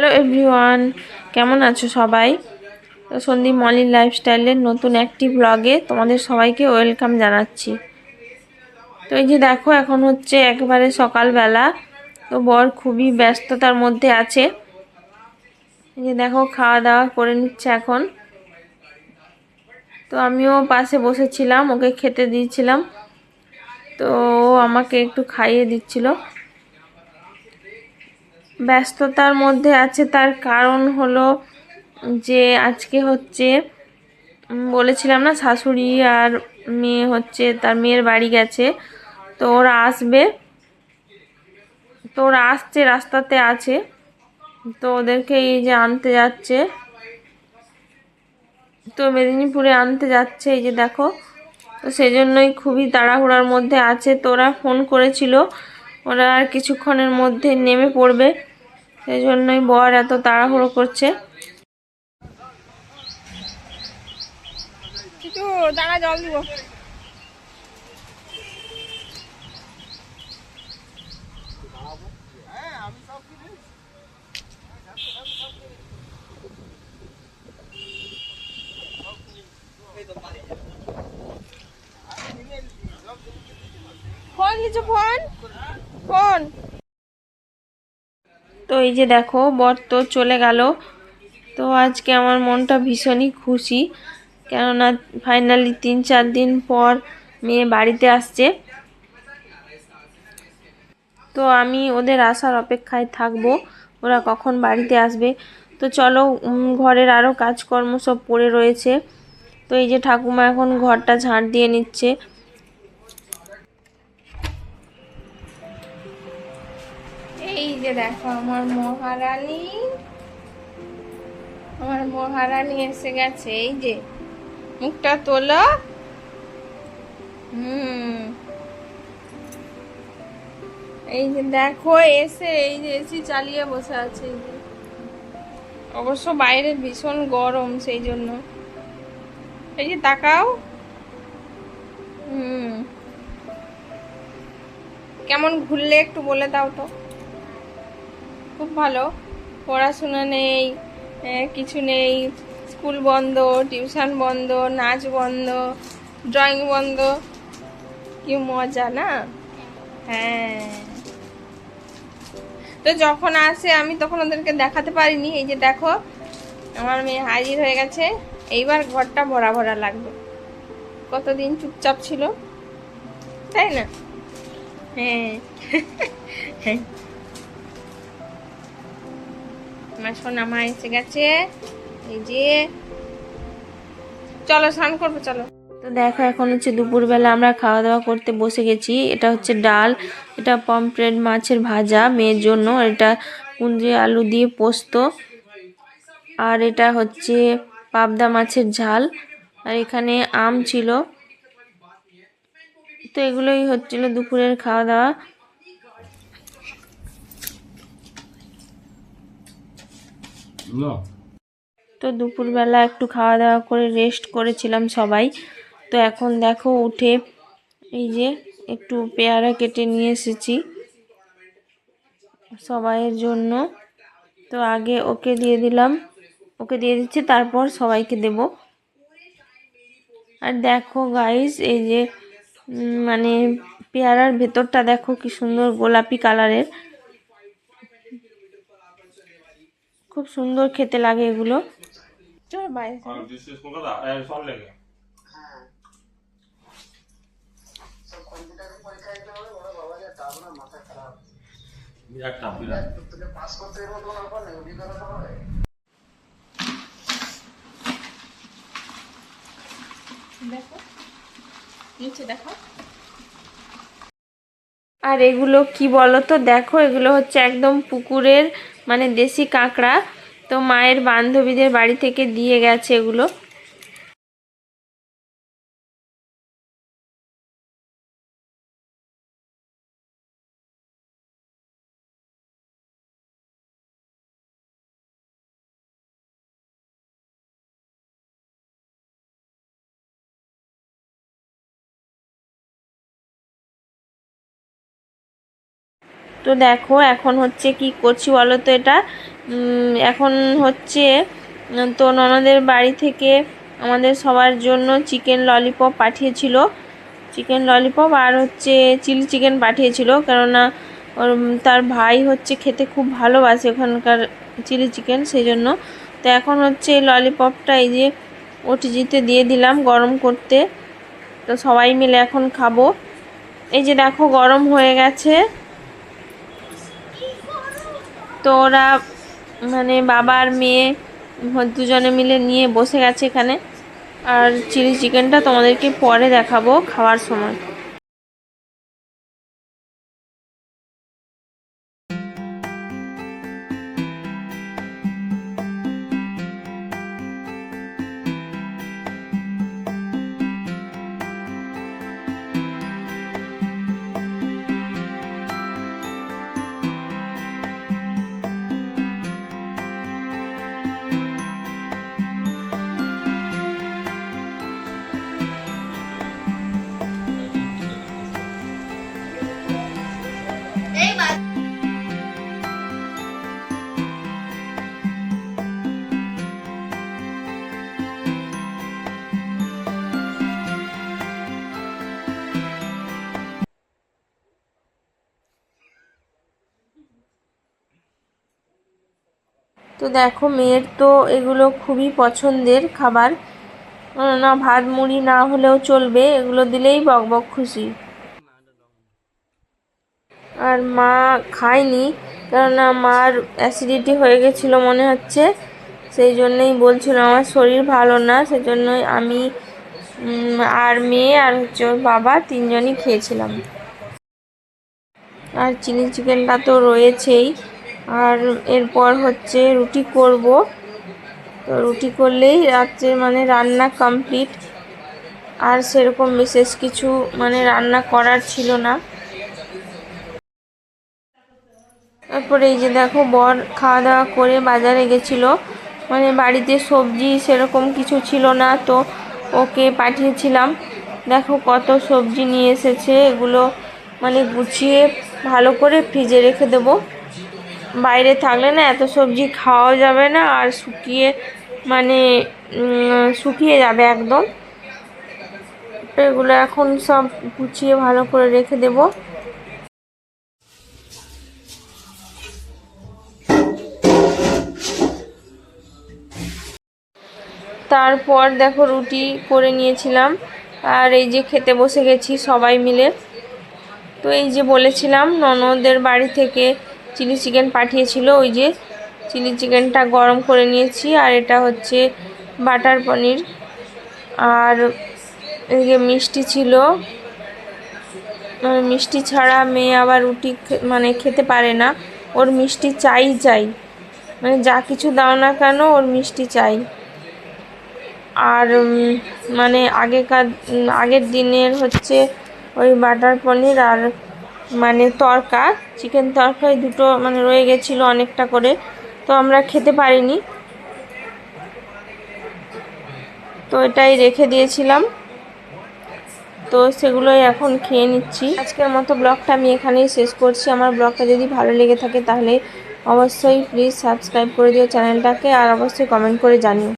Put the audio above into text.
Hello everyone কেমন আছো সবাই? তো সন্দীপ মলির লাইফস্টাইলের নতুন একটি ব্লগে তোমাদের সবাইকে ওয়েলকাম জানাচ্ছি। তো এই যে দেখো, এখন হচ্ছে একবারে সকালবেলা। তো বর খুবই ব্যস্ততার মধ্যে আছে। এই যে দেখো খাওয়া দাওয়া করে নিচ্ছে এখন। তো আমিও পাশে বসেছিলাম, ওকে খেতে দিয়েছিলাম। তো ও আমাকে একটু খাইয়ে দিচ্ছিল। ব্যস্ততার মধ্যে আছে, তার কারণ হলো যে আজকে হচ্ছে বলেছিলাম না, শাশুড়ি আর মেয়ে হচ্ছে, তার মেয়ের বাড়ি গেছে। তো ওরা আসবে। তো ওরা আসছে, রাস্তাতে আছে। তো ওদেরকে এই যে আনতে যাচ্ছে। তো মেদিনীপুরে আনতে যাচ্ছে, এই যে দেখো। তো সেই জন্যই খুবই তাড়াহুড়ার মধ্যে আছে। তো ওরা ফোন করেছিল। ওরা আর কিছুক্ষণের মধ্যে নেমে পড়বে। সেই জন্যই বর এত তাড়াহুড়ো করছে। কিছু দাঁড়া জল দিব। ফোন দিচ্ছ ফোন? ফোন। তো এই যে দেখো, বর তো চলে গেল। তো আজকে আমার মনটা ভীষণই খুশি, কেননা ফাইনালি তিন চার দিন পর মেয়ে বাড়িতে আসছে। তো আমি ওদের আসার অপেক্ষায় থাকব, ওরা কখন বাড়িতে আসবে। তো চলো ঘরের আরও কাজকর্ম সব পড়ে রয়েছে। তো এই যে ঠাকুমা এখন ঘরটা ঝাঁট দিয়ে নিচ্ছে। যে দেখো, আমার মহারানী। আমার মহারানী এসে গেছে, এই যে, মুখটা তোলো। হুম। এই যে দেখো, এসে এই যে এসি চালিয়ে বসে আছে। অবশ্য বাইরে ভীষণ গরম সেই জন্য। এই যে তাকাও। হুম। কেমন ঘুরলে একটু বলে দাও তো। খুব ভালো। পড়াশোনা নেই কিছু নেই। স্কুল বন্ধ, টিউশন বন্ধ, নাচ বন্ধ, ড্রয়িং বন্ধ। কি মজা না? হ্যাঁ। তো যখন আসে, আমি তখন ওদেরকে দেখাতে পারিনি। এই যে দেখো, আমার মেয়ে হাজির হয়ে গেছে। এইবার ঘরটা ভরা ভরা লাগবে। কতদিন চুপচাপ ছিল, তাই না? হ্যাঁ হ্যাঁ। আমার সোনা মা এসে গেছে। এই যে। চলো, স্নান করব, চলো। তো দেখো, এখন হচ্ছে দুপুরবেলা আমরা খাওয়া দাওয়া করতে বসে গেছি। এটা হচ্ছে ডাল, এটা পমফ্রেট মাছের ভাজা মেয়ের জন্য এটা কুঁদরি আলু দিয়ে পোস্ত। আর এটা হচ্ছে পাবদা মাছের ঝাল। আর এখানে আম ছিল। তো এগুলোই হচ্ছিল দুপুরের খাওয়া দাওয়া তো দুপুরবেলা একটু খাওয়া দাওয়া করে রেস্ট করেছিলাম সবাই। তো এখন দেখো উঠে এই যে একটু পেয়ারা কেটে নিয়ে এসেছি সবাইয়ের জন্য। তো আগে ওকে দিয়ে দিলাম। ওকে দিয়ে দিচ্ছি, তারপর সবাইকে দেব। আর দেখো গাইস এই যে মানে পেয়ারার ভেতরটা দেখো কি সুন্দর গোলাপি কালারের খুব সুন্দর খেতে লাগে এগুলো। চল বাইরে দেখো। নিচে দেখো। আর এগুলো কি বলো তো দেখো এগুলো হচ্ছে একদম পুকুরের মানে দেশি কাঁকড়া তো মায়ের বান্ধবীদের বাড়ি থেকে দিয়ে গেছে এগুলো। তো দেখো, এখন হচ্ছে কি করছি বলো তো এটা? এখন হচ্ছে তো ননদের বাড়ি থেকে আমাদের সবার জন্য চিকেন ললিপপ পাঠিয়েছিল। চিকেন ললিপপ আর হচ্ছে চিলি চিকেন পাঠিয়েছিল, কেননা ওর তার ভাই হচ্ছে খেতে খুব ভালোবাসে ওখানকার চিলি চিকেন সেই জন্য তো এখন হচ্ছে এই ললিপপটা এই যে ওটিজিতে দিয়ে দিলাম গরম করতে। তো সবাই মিলে এখন খাব। এই যে দেখো গরম হয়ে গেছে। তো ওরা মানে বাবার মেয়ে দুজনে মিলে নিয়ে বসে গেছে এখানে। আর চিলি চিকেনটা তোমাদেরকে পরে দেখাবো খাওয়ার সময়। তো দেখো মেয়ের তো এগুলো খুবই পছন্দের খাবার। না, ভাত মুড়ি না হলেও চলবে, এগুলো দিলেই বক বক খুশি। আর মা খায়নি, কেননা মার অ্যাসিডিটি হয়ে গেছিল মনে হচ্ছে। সেই জন্যই বলছিল, আমার শরীর ভালো না সেই জন্যই আমি আর মেয়ে আর হচ্ছে ওর বাবা তিনজনই খেয়েছিলাম। আর চিলি চিকেনটা তো রয়েছেই। আর এরপর হচ্ছে রুটি করব। তো রুটি করলেই রাত্রে মানে রান্না কমপ্লিট আর সেরকম বিশেষ কিছু মানে রান্না করার ছিল না। তারপরে এই যে দেখো বর খাওয়া দাওয়া করে বাজারে গেছিল। মানে বাড়িতে সবজি সেরকম কিছু ছিল না, তো ওকে পাঠিয়েছিলাম। দেখো কত সবজি নিয়ে এসেছে, এগুলো মানে গুছিয়ে ভালো করে ফ্রিজে রেখে দেবো। বাইরে থাকলে না এত সবজি খাওয়া যাবে না আর শুকিয়ে মানে শুকিয়ে যাবে একদম। এগুলো এখন সব গুছিয়ে ভালো করে রেখে দেবো। তারপর দেখো রুটি করে নিয়েছিলাম। আর এই যে খেতে বসে গেছি সবাই মিলে। তো এই যে বলেছিলাম ননদের বাড়ি থেকে চিলি চিকেন পাঠিয়েছিল, ওই যে চিলি চিকেনটা গরম করে নিয়েছি, আর এটা হচ্ছে বাটার পনির। আর এদিকে মিষ্টি ছিল মিষ্টি ছাড়া মেয়ে আবার রুটি মানে খেতে পারে না। ওর মিষ্টি চাই চাই মানে যা কিছু দাও না কেন ওর মিষ্টি চাই। আর মানে আগেকার আগের দিনের হচ্ছে ওই বাটার পনির আর মানে তরকা চিকেন তরকা দুটো মানে রয়ে গেছিল অনেকটা করে, তো আমরা খেতে পারিনি। তো এটাই রেখে দিয়েছিলাম। তো সেগুলোই এখন খেয়ে নিচ্ছি। আজকের মতো ব্লগটা আমি এখানেই শেষ করছি। আমার ব্লগটা যদি ভালো লেগে থাকে তাহলে অবশ্যই প্লিজ সাবস্ক্রাইব করে দিও চ্যানেলটাকে আর অবশ্যই কমেন্ট করে জানিও।